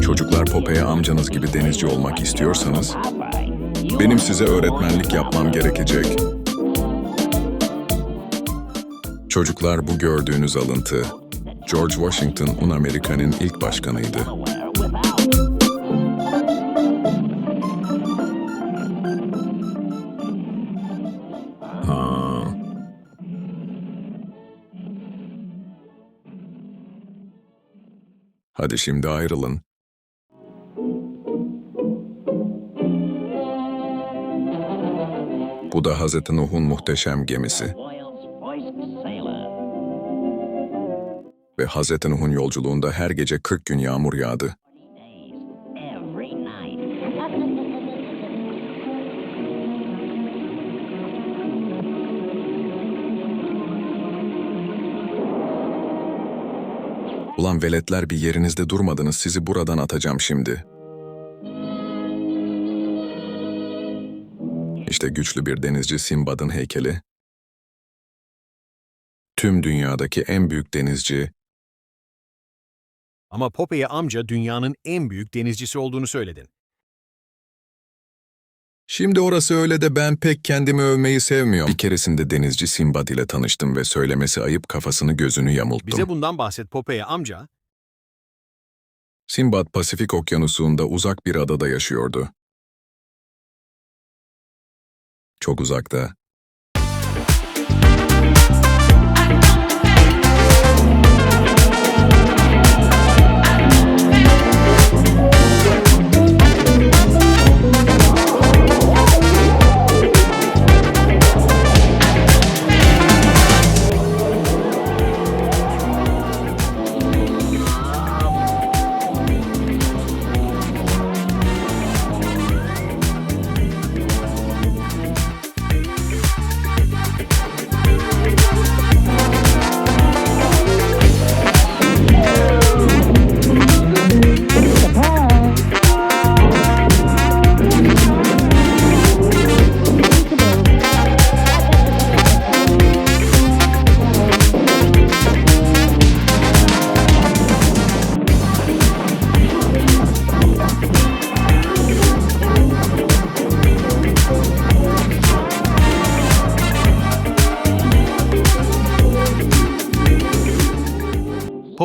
Çocuklar Popeye amcanız gibi denizci olmak istiyorsanız, benim size öğretmenlik yapmam gerekecek. Çocuklar bu gördüğünüz alıntı, George Washington Un Amerika'nın ilk başkanıydı. Ha. Hadi şimdi ayrılın. Bu da Hazreti Nuh'un muhteşem gemisi ve Hazreti Nuh'un yolculuğunda her gece 40 gün yağmur yağdı. Ulan veletler bir yerinizde durmadınız, sizi buradan atacağım şimdi. İşte güçlü bir denizci Simbad'ın heykeli. Tüm dünyadaki en büyük denizci, Ama Popeye amca dünyanın en büyük denizcisi olduğunu söyledin. Şimdi orası öyle de ben pek kendimi övmeyi sevmiyorum. Bir keresinde denizci Simbad ile tanıştım ve söylemesi ayıp kafasını gözünü yamulttum. Bize bundan bahset Popeye amca. Simbad Pasifik Okyanusu'nda uzak bir adada yaşıyordu. Çok uzakta.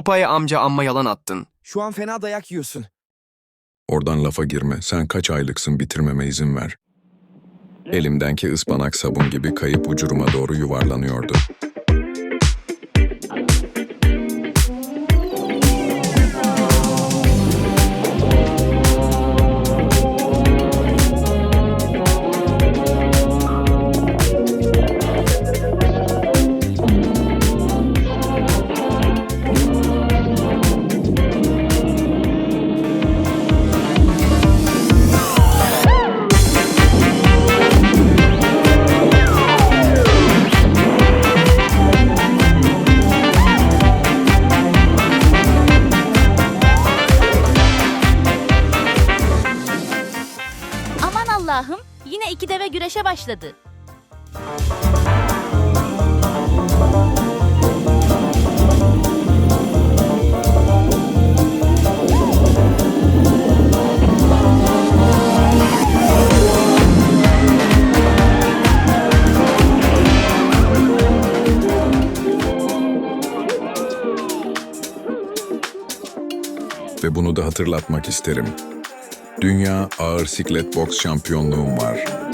Popeye amca amma yalan attın. Şu an fena dayak yiyorsun. Oradan lafa girme. Sen kaç aylıksın bitirmeme izin ver. Elimdenki ıspanak sabun gibi kayıp ucuruma doğru yuvarlanıyordu. Allah'ım yine iki deve güreşe başladı. Ve bunu da hatırlatmak isterim. Dünya Ağır Siklet Boks Şampiyonluğum var.